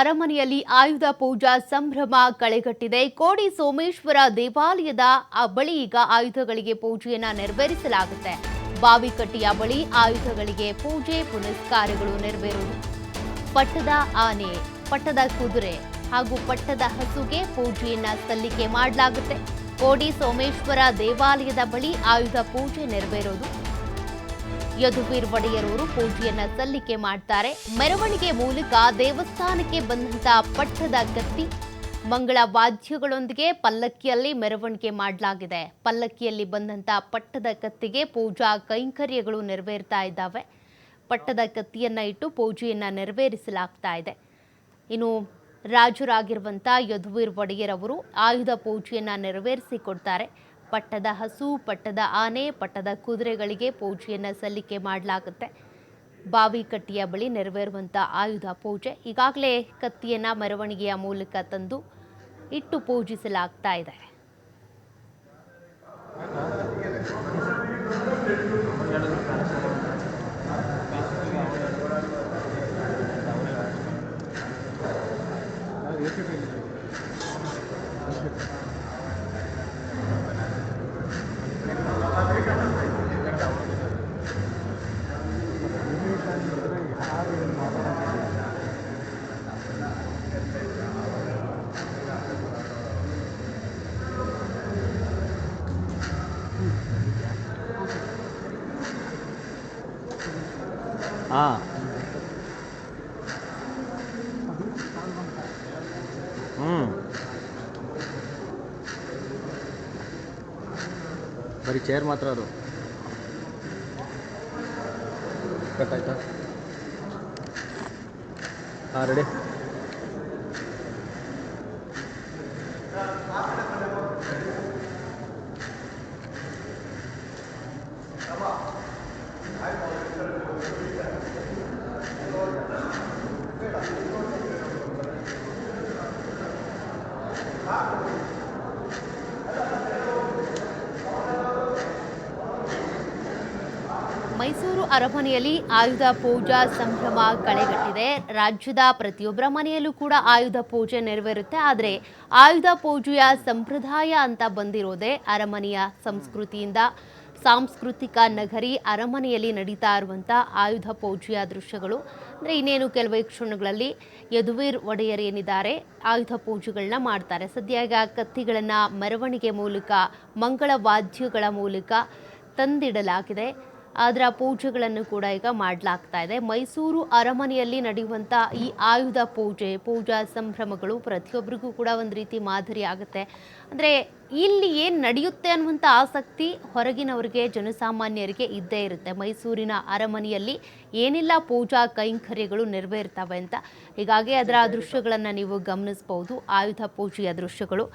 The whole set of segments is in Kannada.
ಅರಮನೆಯಲ್ಲಿ ಆಯುಧ ಪೂಜಾ ಸಂಭ್ರಮ ಕಳೆಗಟ್ಟಿದೆ. ಕೋಡಿ ಸೋಮೇಶ್ವರ ದೇವಾಲಯದ ಬಳಿ ಈಗ ಆಯುಧಗಳಿಗೆ ಪೂಜೆಯನ್ನ ನೆರವೇರಿಸಲಾಗುತ್ತೆ. ಬಾವಿಕಟ್ಟಿಯ ಬಳಿ ಆಯುಧಗಳಿಗೆ ಪೂಜೆ, ಪುನಸ್ಕಾರಗಳು ನೆರವೇರು ಪಟ್ಟದ ಆನೆ, ಪಟ್ಟದ ಕುದುರೆ ಹಾಗೂ ಪಟ್ಟದ ಹಸುಗೆ ಪೂಜೆಯನ್ನ ಸಲ್ಲಿಕೆ ಮಾಡಲಾಗುತ್ತೆ. ಕೋಡಿ ಸೋಮೇಶ್ವರ ದೇವಾಲಯದ ಬಳಿ ಆಯುಧ ಪೂಜೆ ನೆರವೇರೋದು. ಯದುವೀರ್ ಒಡೆಯರವರು ಪೂಜೆಯನ್ನ ಸಲ್ಲಿಕೆ ಮಾಡ್ತಾರೆ. ಮೆರವಣಿಗೆ ಮೂಲಕ ದೇವಸ್ಥಾನಕ್ಕೆ ಬಂದಂತ ಪಟ್ಟದ ಗತ್ತಿ ಮಂಗಳ ವಾದ್ಯಗಳೊಂದಿಗೆ ಪಲ್ಲಕ್ಕಿಯಲ್ಲಿ ಮೆರವಣಿಗೆ ಮಾಡಲಾಗಿದೆ. ಪಲ್ಲಕ್ಕಿಯಲ್ಲಿ ಬಂದಂತ ಪಟ್ಟದ ಕತ್ತಿಗೆ ಪೂಜಾ ಕೈಂಕರ್ಯಗಳು ನೆರವೇರ್ತಾ ಇದ್ದಾವೆ. ಪಟ್ಟದ ಕತ್ತಿಯನ್ನ ಇಟ್ಟು ಪೂಜೆಯನ್ನ ನೆರವೇರಿಸಲಾಗ್ತಾ ಇದೆ. ಇನ್ನು ರಾಜರಾಗಿರುವಂಥ ಯದುವೀರ್ ಒಡೆಯರ್ ಅವರು ಆಯುಧ ಪೂಜೆಯನ್ನ ನೆರವೇರಿಸಿಕೊಡ್ತಾರೆ ಪಟ್ಟದ ಹಸು, ಪಟ್ಟದ ಆನೆ, ಪಟ್ಟದ ಕುದುರೆಗಳಿಗೆ ಪೂಜೆಯನ್ನು ಸಲ್ಲಿಕೆ ಮಾಡಲಾಗುತ್ತೆ. ಬಾವಿ ಕಟ್ಟಿಯ ಬಳಿ ನೆರವೇರುವಂಥ ಆಯುಧ ಪೂಜೆ ಈಗಾಗಲೇ ಕತ್ತಿಯನ್ನು ಮೆರವಣಿಗೆಯ ಮೂಲಕ ತಂದು ಇಟ್ಟು ಪೂಜಿಸಲಾಗ್ತಾ ಇದೆ. ಹಾಂ. ಹ್ಞೂ ಬರೀ ಚೇರ್ ಮಾತ್ರ ಅದು. ಕಟ್ಟಾಯ್ತಾ ಹಾಂ ರೆಡಿ ಮೈಸೂರು ಅರಮನೆಯಲ್ಲಿ ಆಯುಧ ಪೂಜಾ ಸಂಭ್ರಮ ಕಳೆಗಟ್ಟಿದೆ. ರಾಜ್ಯದ ಪ್ರತಿಯೊಬ್ಬರ ಮನೆಯಲ್ಲೂ ಕೂಡ ಆಯುಧ ಪೂಜೆ ನೆರವೇರುತ್ತೆ. ಆದರೆ ಆಯುಧ ಪೂಜೆಯ ಸಂಪ್ರದಾಯ ಅಂತ ಬಂದಿರೋದೇ ಅರಮನೆಯ ಸಂಸ್ಕೃತಿಯಿಂದ. ಸಾಂಸ್ಕೃತಿಕ ನಗರಿ ಅರಮನೆಯಲ್ಲಿ ನಡೀತಾ ಇರುವಂಥ ಆಯುಧ ಪೂಜೆಯ ದೃಶ್ಯಗಳು. ಅಂದರೆ ಇನ್ನೇನು ಕೆಲವೇ ಕ್ಷಣಗಳಲ್ಲಿ ಯದುವೀರ್ ಒಡೆಯರ್ ಏನಿದ್ದಾರೆ, ಆಯುಧ ಪೂಜೆಗಳನ್ನ ಮಾಡ್ತಾರೆ. ಸದ್ಯ ಈಗ ಕತ್ತಿಗಳನ್ನು ಮೆರವಣಿಗೆ ಮೂಲಕ, ಮಂಗಳ ವಾದ್ಯಗಳ ಮೂಲಕ ತಂದಿಡಲಾಗಿದೆ. ಅದರ ಪೂಜೆಗಳನ್ನು ಕೂಡ ಈಗ ಮಾಡಲಾಗ್ತಾ ಇದೆ. ಮೈಸೂರು ಅರಮನೆಯಲ್ಲಿ ನಡೆಯುವಂಥ ಈ ಆಯುಧ ಪೂಜೆ, ಪೂಜಾ ಸಂಭ್ರಮಗಳು ಪ್ರತಿಯೊಬ್ಬರಿಗೂ ಕೂಡ ಒಂದು ರೀತಿ ಮಾದರಿ ಆಗುತ್ತೆ. ಅಂದರೆ ಇಲ್ಲಿ ಏನು ನಡೆಯುತ್ತೆ ಅನ್ನುವಂಥ ಆಸಕ್ತಿ ಹೊರಗಿನವರಿಗೆ, ಜನಸಾಮಾನ್ಯರಿಗೆ ಇದ್ದೇ ಇರುತ್ತೆ. ಮೈಸೂರಿನ ಅರಮನೆಯಲ್ಲಿ ಏನೆಲ್ಲ, ಪೂಜಾ ಕೈಂಕರ್ಯಗಳು ನೆರವೇರ್ತವೆ ಅಂತ. ಹೀಗಾಗಿ ಅದರ ದೃಶ್ಯಗಳನ್ನು ನೀವು ಗಮನಿಸ್ಬೋದು. ಆಯುಧ ಪೂಜೆಯ ದೃಶ್ಯಗಳು.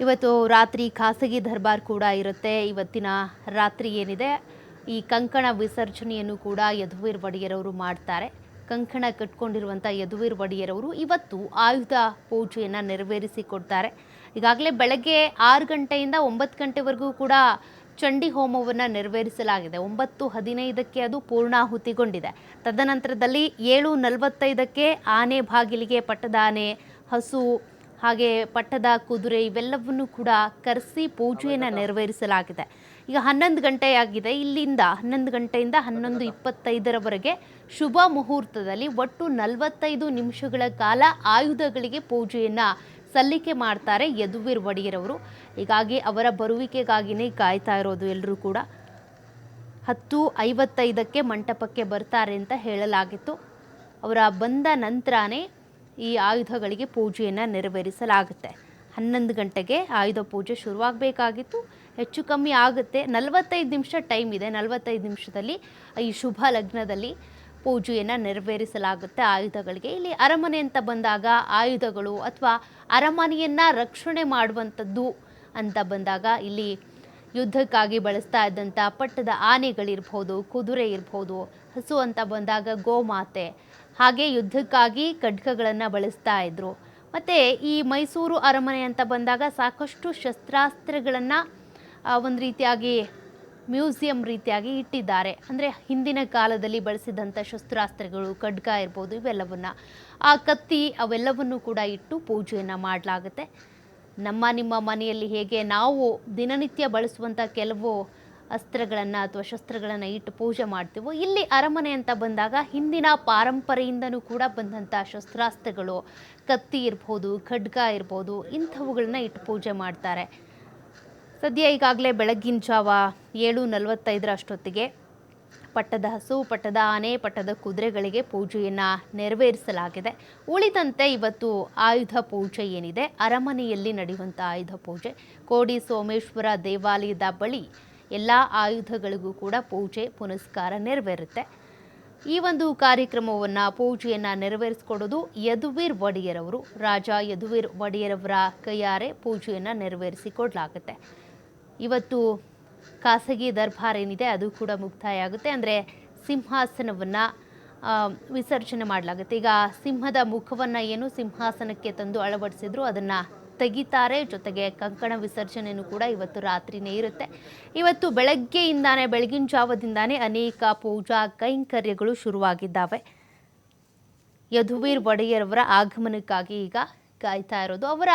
ಇವತ್ತು ರಾತ್ರಿ ಖಾಸಗಿ ದರ್ಬಾರ್ ಕೂಡ ಇರುತ್ತೆ. ಇವತ್ತಿನ ರಾತ್ರಿ ಏನಿದೆ? ಈ ಕಂಕಣ ವಿಸರ್ಜನೆಯನ್ನು ಕೂಡ ಯದುವೀರ್ ಒಡೆಯರವರು ಮಾಡ್ತಾರೆ. ಕಂಕಣ ಕಟ್ಕೊಂಡಿರುವಂಥ ಯದುವೀರ್ ಒಡೆಯರವರು ಇವತ್ತು ಆಯುಧ ಪೂಜೆಯನ್ನು ನೆರವೇರಿಸಿಕೊಡ್ತಾರೆ. ಈಗಾಗಲೇ ಬೆಳಗ್ಗೆ ಆರು ಗಂಟೆಯಿಂದ ಒಂಬತ್ತು ಗಂಟೆವರೆಗೂ ಕೂಡ ಚಂಡಿ ಹೋಮವನ್ನು ನೆರವೇರಿಸಲಾಗಿದೆ. ಒಂಬತ್ತು ಹದಿನೈದಕ್ಕೆ ಅದು ಪೂರ್ಣಾಹುತಿಗೊಂಡಿದೆ. ತದನಂತರದಲ್ಲಿ ಏಳು ನಲವತ್ತೈದಕ್ಕೆ ಆನೆ ಬಾಗಿಲಿಗೆ ಪಟ್ಟದ ಆನೆ ಹಸು ಹಾಗೆ ಪಟ್ಟದ ಕುದುರೆ ಇವೆಲ್ಲವನ್ನು ಕೂಡ ಕರೆಸಿ ಪೂಜೆಯನ್ನು ನೆರವೇರಿಸಲಾಗಿದೆ. ಈಗ ಹನ್ನೊಂದು ಗಂಟೆ ಆಗಿದೆ. ಇಲ್ಲಿಂದ ಹನ್ನೊಂದು ಗಂಟೆಯಿಂದ ಹನ್ನೊಂದು ಇಪ್ಪತ್ತೈದರವರೆಗೆ ಶುಭ ಮುಹೂರ್ತದಲ್ಲಿ ಒಟ್ಟು ನಲವತ್ತೈದು ನಿಮಿಷಗಳ ಕಾಲ ಆಯುಧಗಳಿಗೆ ಪೂಜೆಯನ್ನು ಸಲ್ಲಿಕೆ ಮಾಡ್ತಾರೆ ಯದುವೀರ್ ಒಡೆಯರವರು. ಹೀಗಾಗಿ ಅವರ ಬರುವಿಕೆಗಾಗಿನೇ ಕಾಯ್ತಾ ಇರೋದು ಎಲ್ಲರೂ ಕೂಡ. ಹತ್ತು ಐವತ್ತೈದಕ್ಕೆ ಮಂಟಪಕ್ಕೆ ಬರ್ತಾರೆ ಅಂತ ಹೇಳಲಾಗಿತ್ತು. ಅವರ ಬಂದ ನಂತರನೇ ಈ ಆಯುಧಗಳಿಗೆ ಪೂಜೆಯನ್ನು ನೆರವೇರಿಸಲಾಗುತ್ತೆ. ಹನ್ನೊಂದು ಗಂಟೆಗೆ ಆಯುಧ ಪೂಜೆ ಶುರುವಾಗಬೇಕಾಗಿತ್ತು. ಹೆಚ್ಚು ಕಮ್ಮಿ ಆಗುತ್ತೆ. ನಲವತ್ತೈದು ನಿಮಿಷ ಟೈಮ್ ಇದೆ. ನಲವತ್ತೈದು ನಿಮಿಷದಲ್ಲಿ ಈ ಶುಭ ಲಗ್ನದಲ್ಲಿ ಪೂಜೆಯನ್ನು ನೆರವೇರಿಸಲಾಗುತ್ತೆ ಆಯುಧಗಳಿಗೆ. ಇಲ್ಲಿ ಅರಮನೆ ಅಂತ ಬಂದಾಗ ಆಯುಧಗಳು ಅಥವಾ ಅರಮನೆಯನ್ನು ರಕ್ಷಣೆ ಮಾಡುವಂಥದ್ದು ಅಂತ ಬಂದಾಗ ಇಲ್ಲಿ ಯುದ್ಧಕ್ಕಾಗಿ ಬಳಸ್ತಾ ಇದ್ದಂಥ ಪಟ್ಟದ ಆನೆಗಳಿರ್ಬೋದು, ಕುದುರೆ ಇರ್ಬೋದು, ಹಸು ಅಂತ ಬಂದಾಗ ಗೋಮಾತೆ. ಹಾಗೆ ಯುದ್ಧಕ್ಕಾಗಿ ಖಡ್ಗಗಳನ್ನು ಬಳಸ್ತಾ ಇದ್ರು. ಮತ್ತು ಈ ಮೈಸೂರು ಅರಮನೆ ಅಂತ ಬಂದಾಗ ಸಾಕಷ್ಟು ಶಸ್ತ್ರಾಸ್ತ್ರಗಳನ್ನು ಒಂದು ರೀತಿಯಾಗಿ ಮ್ಯೂಸಿಯಂ ರೀತಿಯಾಗಿ ಇಟ್ಟಿದ್ದಾರೆ. ಅಂದರೆ ಹಿಂದಿನ ಕಾಲದಲ್ಲಿ ಬಳಸಿದಂಥ ಶಸ್ತ್ರಾಸ್ತ್ರಗಳು, ಖಡ್ಗ ಇರ್ಬೋದು ಇವೆಲ್ಲವನ್ನು. ಆ ಕತ್ತಿ ಅವೆಲ್ಲವನ್ನು ಕೂಡ ಇಟ್ಟು ಪೂಜೆಯನ್ನು ಮಾಡಲಾಗುತ್ತೆ. ನಮ್ಮ ನಿಮ್ಮ ಮನೆಯಲ್ಲಿ ಹೇಗೆ ನಾವು ದಿನನಿತ್ಯ ಬಳಸುವಂಥ ಕೆಲವು ಅಸ್ತ್ರಗಳನ್ನು ಅಥವಾ ಶಸ್ತ್ರಗಳನ್ನು ಇಟ್ಟು ಪೂಜೆ ಮಾಡ್ತೀವೋ, ಇಲ್ಲಿ ಅರಮನೆ ಅಂತ ಬಂದಾಗ ಹಿಂದಿನ ಪಾರಂಪರೆಯಿಂದನೂ ಕೂಡ ಬಂದಂಥ ಶಸ್ತ್ರಾಸ್ತ್ರಗಳು. ಕತ್ತಿ ಇರ್ಬೋದು, ಖಡ್ಗ ಇರ್ಬೋದು ಇಂಥವುಗಳನ್ನ ಇಟ್ಟು ಪೂಜೆ ಮಾಡ್ತಾರೆ. ಸದ್ಯ ಈಗಾಗಲೇ ಬೆಳಗ್ಗಿನ ಜಾವ ಏಳು ನಲವತ್ತೈದರ ಅಷ್ಟೊತ್ತಿಗೆ ಪಟ್ಟದ ಹಸು, ಪಟ್ಟದ ಆನೆ, ಪಟ್ಟದ ಕುದುರೆಗಳಿಗೆ ಪೂಜೆಯನ್ನು ನೆರವೇರಿಸಲಾಗಿದೆ. ಉಳಿದಂತೆ ಇವತ್ತು ಆಯುಧ ಪೂಜೆ ಏನಿದೆ? ಅರಮನೆಯಲ್ಲಿ ನಡೆಯುವಂಥ ಆಯುಧ ಪೂಜೆ. ಕೋಡಿ ಸೋಮೇಶ್ವರ ದೇವಾಲಯದ ಬಳಿ ಎಲ್ಲ ಆಯುಧಗಳಿಗೂ ಕೂಡ ಪೂಜೆ, ಪುನಸ್ಕಾರ ನೆರವೇರುತ್ತೆ. ಈ ಒಂದು ಕಾರ್ಯಕ್ರಮವನ್ನು ಪೂಜೆಯನ್ನು ನೆರವೇರಿಸಿಕೊಡೋದು ಯದುವೀರ್ ಒಡೆಯರವರು. ರಾಜ ಯದುವೀರ್ ಒಡೆಯರವರ ಕೈಯಾರೆ ಪೂಜೆಯನ್ನು ನೆರವೇರಿಸಿಕೊಡ್ಲಾಗುತ್ತೆ ಇವತ್ತು ಖಾಸಗಿ ದರ್ಬಾರ್ ಏನಿದೆ ಅದು ಕೂಡ ಮುಕ್ತಾಯ ಆಗುತ್ತೆ ಅಂದರೆ ಸಿಂಹಾಸನವನ್ನು ವಿಸರ್ಜನೆ ಮಾಡಲಾಗುತ್ತೆ. ಈಗ ಸಿಂಹದ ಮುಖವನ್ನು ಏನು ಸಿಂಹಾಸನಕ್ಕೆ ತಂದು ಅಳವಡಿಸಿದ್ರು, ಅದನ್ನು ತೆಗಿತಾರೆ. ಜೊತೆಗೆ ಕಂಕಣ ವಿಸರ್ಜನೆಯೂ ಕೂಡ ಇವತ್ತು ರಾತ್ರಿನೇ ಇರುತ್ತೆ. ಇವತ್ತು ಬೆಳಗ್ಗೆಯಿಂದಾನೇ, ಬೆಳಗಿನ ಜಾವದಿಂದಾನೇ ಅನೇಕ ಪೂಜಾ ಕೈಂಕರ್ಯಗಳು ಶುರುವಾಗಿದ್ದಾವೆ. ಯದುವೀರ್ ಒಡೆಯರವರ ಆಗಮನಕ್ಕಾಗಿ ಈಗ ಕಾಯ್ತಾ ಇರೋದು. ಅವರ